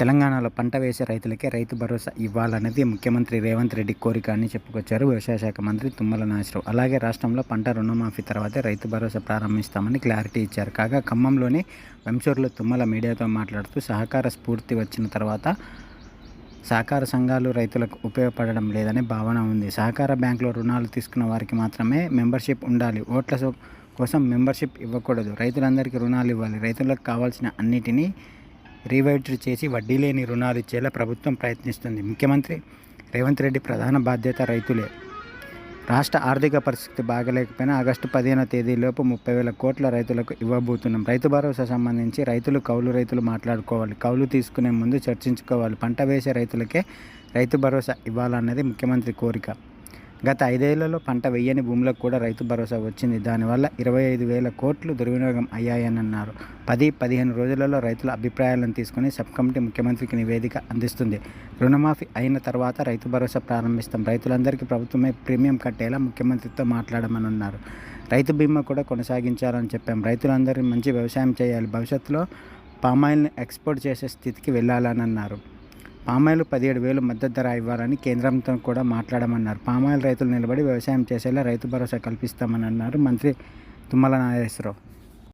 తెలంగాణలో పంట వేసే రైతులకే రైతు భరోసా ఇవ్వాలన్నది ముఖ్యమంత్రి రేవంత్ రెడ్డి కోరిక అని చెప్పుకొచ్చారు వ్యవసాయ శాఖ మంత్రి తుమ్మల నాశరావు అలాగే రాష్ట్రంలో పంట రుణమాఫీ తర్వాతే రైతు భరోసా ప్రారంభిస్తామని క్లారిటీ ఇచ్చారు. కాగా ఖమ్మంలోని వెంచూరులో తుమ్మల మీడియాతో మాట్లాడుతూ సహకార స్ఫూర్తి వచ్చిన తర్వాత సహకార సంఘాలు రైతులకు ఉపయోగపడడం లేదనే భావన ఉంది. సహకార బ్యాంకులో రుణాలు తీసుకున్న వారికి మాత్రమే మెంబర్షిప్ ఉండాలి. ఓట్ల సో- కోసం మెంబర్షిప్ ఇవ్వకూడదు. రైతులందరికీ రుణాలు ఇవ్వాలి. రైతులకు కావాల్సిన అన్నిటినీ రీవైట్ చేసి వడ్డీ లేని రుణాలు ఇచ్చేలా ప్రభుత్వం ప్రయత్నిస్తుంది. ముఖ్యమంత్రి రేవంత్ రెడ్డి ప్రధాన బాధ్యత రైతులే. రాష్ట్ర ఆర్థిక పరిస్థితి బాగలేకపోయినా ఆగస్టు పదిహేన తేదీలోపు ముప్పై వేల కోట్ల రైతులకు ఇవ్వబోతున్నాం. రైతు భరోసా సంబంధించి రైతులు కౌలు రైతులు మాట్లాడుకోవాలి. కౌలు తీసుకునే ముందు చర్చించుకోవాలి. పంట వేసే రైతులకే రైతు భరోసా ఇవ్వాలన్నది ముఖ్యమంత్రి కోరిక. గత ఐదేళ్ళలో పంట వెయ్యని భూములకు కూడా రైతు భరోసా వచ్చింది. దానివల్ల ఇరవై ఐదు వేల కోట్లు దుర్వినియోగం అయ్యాయని అన్నారు పది పదిహేను రోజులలో రైతుల అభిప్రాయాలను తీసుకుని సబ్ కమిటీ ముఖ్యమంత్రికి నివేదిక అందిస్తుంది. రుణమాఫీ అయిన తర్వాత రైతు భరోసా ప్రారంభిస్తాం. రైతులందరికీ ప్రభుత్వమే ప్రీమియం కట్టేలా ముఖ్యమంత్రితో మాట్లాడమని అన్నారు రైతు బీమా కూడా కొనసాగించాలని చెప్పాం. రైతులందరూ మంచి వ్యవసాయం చేయాలి. భవిష్యత్తులో పామాయిల్ని ఎక్స్పోర్ట్ చేసే స్థితికి వెళ్ళాలని అన్నారు పామాయిల్ పదిహేడు వేలు మద్దతు ధర ఇవ్వాలని కేంద్రంతో కూడా మాట్లాడమన్నారు. పామాయిల్ రైతులు నిలబడి వ్యవసాయం చేసేలా రైతు భరోసా కల్పిస్తామని అన్నారు మంత్రి తుమ్మల నాగేశ్వరరావు.